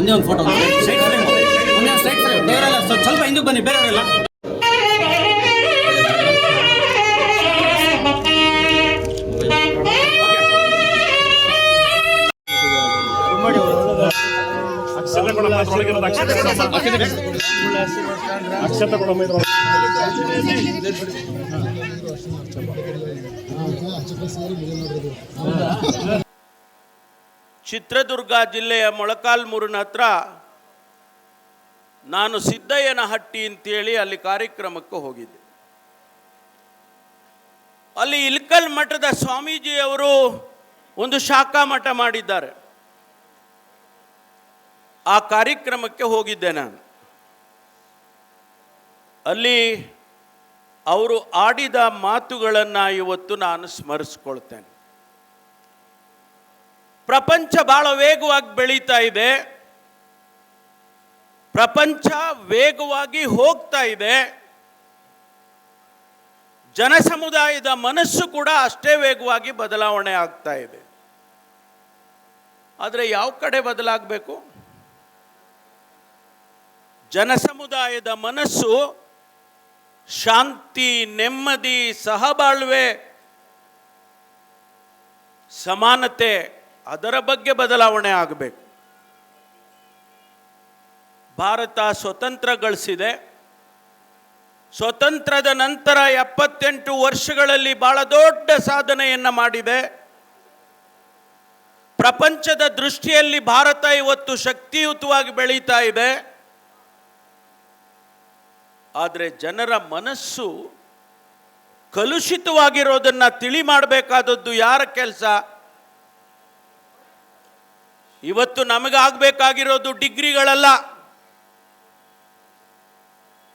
ಒಂದು photo straight frame ಒಂದೇ frame ಬೇರೆಲ್ಲ ಸ್ವಲ್ಪ ಸ್ವಲ್ಪ ಹಿಂದಕ್ಕೆ ಬನ್ನಿ ಬೇರೆಯವರೆಲ್ಲ. ಅಕ್ಷತೆ ಕೊಡಮ್ಮ ಇದ್ರೊಳಗಿರೋದು ಅಕ್ಷತೆ ಕೊಡಮ್ಮ ಅಕ್ಷತೆ ಕೊಡಮ್ಮ ಇದ್ರೊಳಗೆ ಚಿತ್ರದುರ್ಗ ಜಿಲ್ಲೆಯ ಮೊಳಕಾಲ್ಮೂರಿನ ಹತ್ರ ನಾನು ಸಿದ್ದಯ್ಯನಹಟ್ಟಿ ಅಂತೇಳಿ ಅಲ್ಲಿ ಕಾರ್ಯಕ್ರಮಕ್ಕೆ ಹೋಗಿದ್ದೆ. ಅಲ್ಲಿ ಇಲ್ಕಲ್ ಮಠದ ಸ್ವಾಮೀಜಿಯವರು ಒಂದು ಶಾಖಾ ಮಠ ಮಾಡಿದ್ದಾರೆ. ಆ ಕಾರ್ಯಕ್ರಮಕ್ಕೆ ಹೋಗಿದ್ದೆ ನಾನು. ಅಲ್ಲಿ ಅವರು ಆಡಿದ ಮಾತುಗಳನ್ನು ಇವತ್ತು ನಾನು ಸ್ಮರಿಸ್ಕೊಳ್ತೇನೆ. ಪ್ರಪಂಚ ಬಹಳ ವೇಗವಾಗಿ ಬೆಳೀತಾ ಇದೆ. ಪ್ರಪಂಚ ವೇಗವಾಗಿ ಹೋಗ್ತಾ ಇದೆ. ಜನಸಮುದಾಯದ ಮನಸ್ಸು ಕೂಡ ಅಷ್ಟೇ ವೇಗವಾಗಿ ಬದಲಾವಣೆ ಆಗ್ತಾ ಇದೆ. ಆದರೆ ಯಾವ ಕಡೆ ಬದಲಾಗಬೇಕು? ಜನಸಮುದಾಯದ ಮನಸ್ಸು ಶಾಂತಿ, ನೆಮ್ಮದಿ, ಸಹಬಾಳ್ವೆ, ಸಮಾನತೆ ಅದರ ಬಗ್ಗೆ ಬದಲಾವಣೆ ಆಗಬೇಕು. ಭಾರತ ಸ್ವತಂತ್ರ ಗಳಿಸಿದೆ ಸ್ವತಂತ್ರದ ನಂತರ ಎಪ್ಪತ್ತೆಂಟು ವರ್ಷಗಳಲ್ಲಿ ಬಹಳ ದೊಡ್ಡ ಸಾಧನೆಯನ್ನು ಮಾಡಿದೆ. ಪ್ರಪಂಚದ ದೃಷ್ಟಿಯಲ್ಲಿ ಭಾರತ ಇವತ್ತು ಶಕ್ತಿಯುತವಾಗಿ ಬೆಳೀತಾ ಇದೆ. ಆದರೆ ಜನರ ಮನಸ್ಸು ಕಲುಷಿತವಾಗಿರೋದನ್ನು ತಿಳಿ ಮಾಡಬೇಕಾದದ್ದು ಯಾರ ಕೆಲಸ? ಇವತ್ತು ನಮಗಾಗಬೇಕಾಗಿರೋದು ಡಿಗ್ರಿಗಳಲ್ಲ.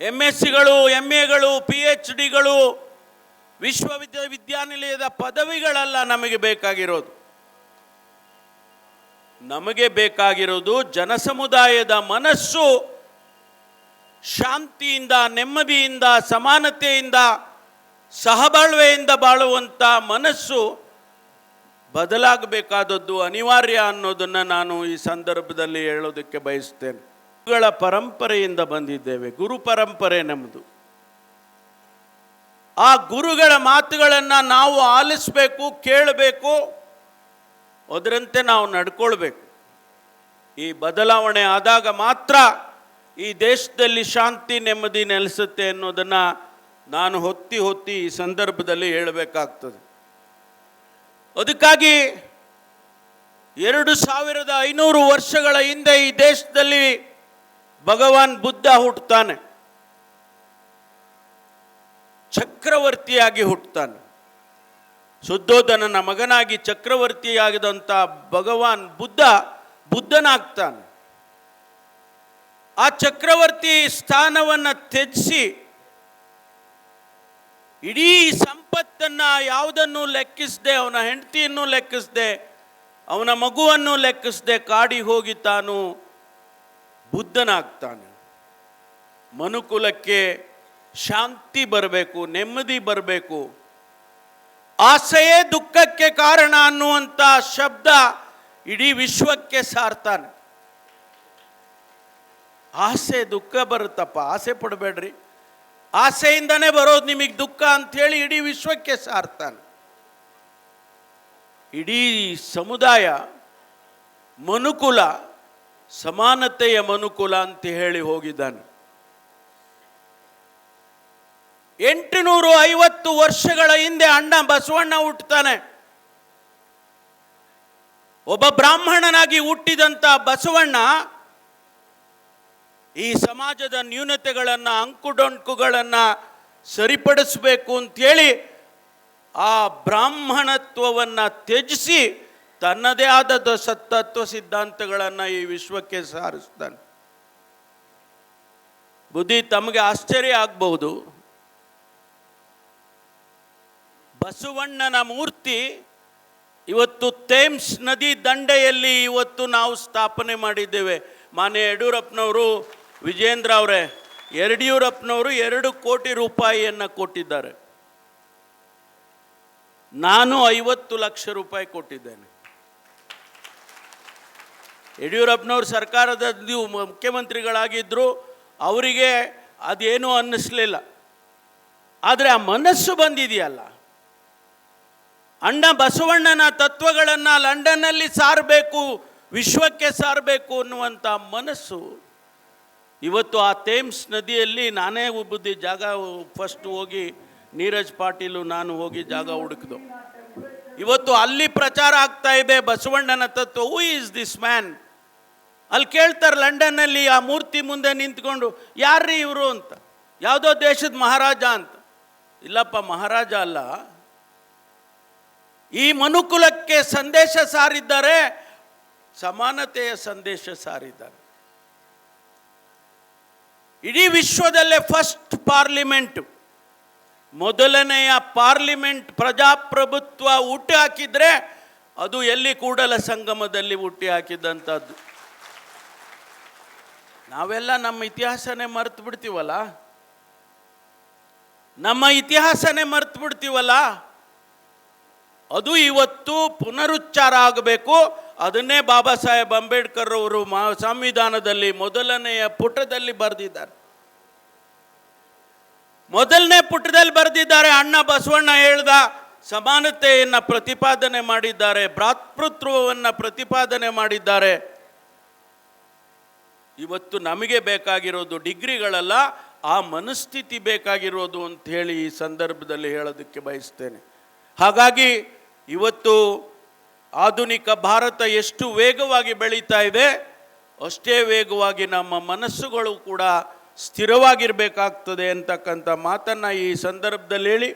ಎಂ ಎಸ್ ಸಿಗಳು ಎಂ ಎಗಳು ಪಿ ಎಚ್ ಡಿಗಳು ವಿಶ್ವವಿದ್ಯಾನಿಲಯದ ಪದವಿಗಳಲ್ಲ ನಮಗೆ ಬೇಕಾಗಿರೋದು. ನಮಗೆ ಬೇಕಾಗಿರೋದು ಜನಸಮುದಾಯದ ಮನಸ್ಸು ಶಾಂತಿಯಿಂದ, ನೆಮ್ಮದಿಯಿಂದ, ಸಮಾನತೆಯಿಂದ, ಸಹಬಾಳ್ವೆಯಿಂದ ಬಾಳುವಂಥ ಮನಸ್ಸು ಬದಲಾಗಬೇಕಾದದ್ದು ಅನಿವಾರ್ಯ ಅನ್ನೋದನ್ನು ನಾನು ಈ ಸಂದರ್ಭದಲ್ಲಿ ಹೇಳೋದಕ್ಕೆ ಬಯಸ್ತೇನೆ. ಗುರುಗಳ ಪರಂಪರೆಯಿಂದ ಬಂದಿದ್ದೇವೆ. ಗುರು ಪರಂಪರೆ ನಮ್ಮದು ಆ ಗುರುಗಳ ಮಾತುಗಳನ್ನು ನಾವು ಆಲಿಸಬೇಕು, ಕೇಳಬೇಕು, ಅದರಂತೆ ನಾವು ನಡ್ಕೊಳ್ಬೇಕು. ಈ ಬದಲಾವಣೆ ಆದಾಗ ಮಾತ್ರ ಈ ದೇಶದಲ್ಲಿ ಶಾಂತಿ, ನೆಮ್ಮದಿ ನೆಲೆಸುತ್ತೆ ಅನ್ನೋದನ್ನು ನಾನು ಹೊತ್ತಿ ಹೊತ್ತಿ ಈ ಸಂದರ್ಭದಲ್ಲಿ ಹೇಳಬೇಕಾಗ್ತದೆ. ಅದಕ್ಕಾಗಿ ಎರಡು ಸಾವಿರದ ಐನೂರು ವರ್ಷಗಳ ಹಿಂದೆ ಈ ದೇಶದಲ್ಲಿ ಭಗವಾನ್ ಬುದ್ಧ ಹುಟ್ಟುತ್ತಾನೆ. ಚಕ್ರವರ್ತಿಯಾಗಿ ಹುಟ್ಟುತ್ತಾನೆ. ಶುದ್ಧೋಧನನ ಮಗನಾಗಿ ಚಕ್ರವರ್ತಿಯಾಗಿದಂಥ ಭಗವಾನ್ ಬುದ್ಧ ಬುದ್ಧನಾಗ್ತಾನೆ. ಆ ಚಕ್ರವರ್ತಿ ಸ್ಥಾನವನ್ನು ತ್ಯಜಿಸಿ ಇಡೀ ಸಂಪತ್ತನ್ನ ಯಾವುದನ್ನು ಲೆಕ್ಕಿಸದೆ, ಅವನ ಹೆಂಡತಿಯನ್ನು ಲೆಕ್ಕಿಸದೆ, ಅವನ ಮಗುವನ್ನು ಲೆಕ್ಕಿಸದೆ ಕಾಡಿ ಹೋಗಿ ತಾನು ಬುದ್ಧನಾಗ್ತಾನೆ. ಮನುಕುಲಕ್ಕೆ ಶಾಂತಿ ಬರಬೇಕು, ನೆಮ್ಮದಿ ಬರಬೇಕು. ಆಸೆಯೇ ದುಃಖಕ್ಕೆ ಕಾರಣ ಅನ್ನುವಂಥ ಶಬ್ದ ಇಡೀ ವಿಶ್ವಕ್ಕೆ ಸಾರ್ತಾನೆ. ಆಸೆ, ದುಃಖ ಬರುತ್ತಪ್ಪ, ಆಸೆ ಪಡಬೇಡ್ರಿ. ಆಸೆಯಿಂದನೇ ಬರೋದು ನಿಮಗೆ ದುಃಖ ಅಂಥೇಳಿ ಇಡೀ ವಿಶ್ವಕ್ಕೆ ಸಾರ್ತಾನೆ. ಇಡೀ ಸಮುದಾಯ ಮನುಕುಲ, ಸಮಾನತೆಯ ಮನುಕುಲ ಅಂತ ಹೇಳಿ ಹೋಗಿದ್ದಾನೆ. ಎಂಟುನೂರು ಐವತ್ತು ವರ್ಷಗಳ ಹಿಂದೆ ಅಣ್ಣ ಬಸವಣ್ಣ ಹುಟ್ಟುತ್ತಾನೆ. ಒಬ್ಬ ಬ್ರಾಹ್ಮಣನಾಗಿ ಹುಟ್ಟಿದಂಥ ಬಸವಣ್ಣ ಈ ಸಮಾಜದ ನ್ಯೂನತೆಗಳನ್ನು, ಅಂಕುಡೊಂಕುಗಳನ್ನು ಸರಿಪಡಿಸಬೇಕು ಅಂತೇಳಿ ಆ ಬ್ರಾಹ್ಮಣತ್ವವನ್ನು ತ್ಯಜಿಸಿ ತನ್ನದೇ ಆದ ಸತ್ತತ್ವ ಸಿದ್ಧಾಂತಗಳನ್ನು ಈ ವಿಶ್ವಕ್ಕೆ ಸಾರಿಸ್ತಾನೆ. ಬುದ್ಧಿ ತಮಗೆ ಆಶ್ಚರ್ಯ ಆಗಬಹುದು. ಬಸವಣ್ಣನ ಮೂರ್ತಿ ಇವತ್ತು ಥೇಮ್ಸ್ ನದಿ ದಂಡೆಯಲ್ಲಿ ಇವತ್ತು ನಾವು ಸ್ಥಾಪನೆ ಮಾಡಿದ್ದೇವೆ. ಮಾನ್ಯ ಯಡಿಯೂರಪ್ಪನವರು ವಿಜೇಂದ್ರ ಅವರೇ, ಯಡಿಯೂರಪ್ಪನವರು ಎರಡು ಕೋಟಿ ರೂಪಾಯಿಯನ್ನು ಕೊಟ್ಟಿದ್ದಾರೆ. ನಾನು ಐವತ್ತು ಲಕ್ಷ ರೂಪಾಯಿ ಕೊಟ್ಟಿದ್ದೇನೆ. ಯಡಿಯೂರಪ್ಪನವರು ಸರ್ಕಾರದ ಮುಖ್ಯಮಂತ್ರಿಗಳಾಗಿದ್ದರು ಅವರಿಗೆ ಅದೇನೂ ಅನ್ನಿಸ್ಲಿಲ್ಲ. ಆದರೆ ಆ ಮನಸ್ಸು ಬಂದಿದೆಯಲ್ಲ. ಅಣ್ಣ ಬಸವಣ್ಣನ ತತ್ವಗಳನ್ನು ಲಂಡನ್ನಲ್ಲಿ ಸಾರಬೇಕು, ವಿಶ್ವಕ್ಕೆ ಸಾರಬೇಕು ಅನ್ನುವಂಥ ಮನಸ್ಸು ಇವತ್ತು ಆ ಥೇಮ್ಸ್ ನದಿಯಲ್ಲಿ ನಾನೇ ಬುದ್ಧಿ ಜಾಗ ಫಸ್ಟ್ ಹೋಗಿ ನೀರಜ್ ಪಾಟೀಲು, ನಾನು ಹೋಗಿ ಜಾಗ ಹುಡುಕಿದು. ಇವತ್ತು ಅಲ್ಲಿ ಪ್ರಚಾರ ಆಗ್ತಾ ಇದೆ ಬಸವಣ್ಣನ ತತ್ವ ಹೂ ಈಸ್ ದಿಸ್ ಮ್ಯಾನ್ ಅಲ್ಲಿ ಕೇಳ್ತಾರೆ ಲಂಡನ್ನಲ್ಲಿ ಆ ಮೂರ್ತಿ ಮುಂದೆ ನಿಂತ್ಕೊಂಡು, ಯಾರ್ರೀ ಇವರು ಅಂತ? ಯಾವುದೋ ದೇಶದ ಮಹಾರಾಜ ಅಂತ. ಇಲ್ಲಪ್ಪ, ಮಹಾರಾಜ ಅಲ್ಲ. ಈ ಮನುಕುಲಕ್ಕೆ ಸಂದೇಶ ಸಾರಿದ್ದಾರೆ, ಸಮಾನತೆಯ ಸಂದೇಶ ಸಾರಿದ್ದಾರೆ. ಇಡೀ ವಿಶ್ವದಲ್ಲೇ ಫಸ್ಟ್ ಪಾರ್ಲಿಮೆಂಟು ಮೊದಲನೆಯ ಪಾರ್ಲಿಮೆಂಟ್ ಪ್ರಜಾಪ್ರಭುತ್ವ ಹುಟ್ಟಿ ಹಾಕಿದ್ರೆ ಅದು ಎಲ್ಲಿ ಕೂಡಲ ಸಂಗಮದಲ್ಲಿ ಹುಟ್ಟಿ ಹಾಕಿದ್ದಂಥದ್ದು ನಾವೆಲ್ಲ ನಮ್ಮ ಇತಿಹಾಸನೇ ಮರೆತು ಬಿಡ್ತೀವಲ್ಲ ನಮ್ಮ ಇತಿಹಾಸನೇ ಮರೆತು ಬಿಡ್ತೀವಲ್ಲ ಅದು ಇವತ್ತು ಪುನರುಚ್ಚಾರ ಆಗಬೇಕು. ಅದನ್ನೇ ಬಾಬಾ ಸಾಹೇಬ್ ಅಂಬೇಡ್ಕರ್ ಅವರು ಸಂವಿಧಾನದಲ್ಲಿ ಮೊದಲನೆಯ ಪುಟದಲ್ಲಿ ಬರೆದಿದ್ದಾರೆ. ಮೊದಲನೇ ಪುಟದಲ್ಲಿ ಬರೆದಿದ್ದಾರೆ, ಅಣ್ಣ ಬಸವಣ್ಣ ಹೇಳ್ದ, ಸಮಾನತೆಯನ್ನು ಪ್ರತಿಪಾದನೆ ಮಾಡಿದ್ದಾರೆ, ಭ್ರಾತೃತ್ವವನ್ನು ಪ್ರತಿಪಾದನೆ ಮಾಡಿದ್ದಾರೆ. ಇವತ್ತು ನಮಗೆ ಬೇಕಾಗಿರೋದು ಡಿಗ್ರಿಗಳಲ್ಲ, ಆ ಮನಸ್ಥಿತಿ ಬೇಕಾಗಿರೋದು ಅಂತ ಹೇಳಿ ಈ ಸಂದರ್ಭದಲ್ಲಿ ಹೇಳೋದಕ್ಕೆ ಬಯಸ್ತೇನೆ. ಹಾಗಾಗಿ ಇವತ್ತು ಆಧುನಿಕ ಭಾರತ ಎಷ್ಟು ವೇಗವಾಗಿ ಬೆಳೀತಾ ಇದೆ, ಅಷ್ಟೇ ವೇಗವಾಗಿ ನಮ್ಮ ಮನಸ್ಸುಗಳು ಕೂಡ ಸ್ಥಿರವಾಗಿರಬೇಕಾಗ್ತದೆ ಅಂತಕ್ಕಂಥ ಮಾತನ್ನು ಈ ಸಂದರ್ಭದಲ್ಲಿ ಹೇಳಿ.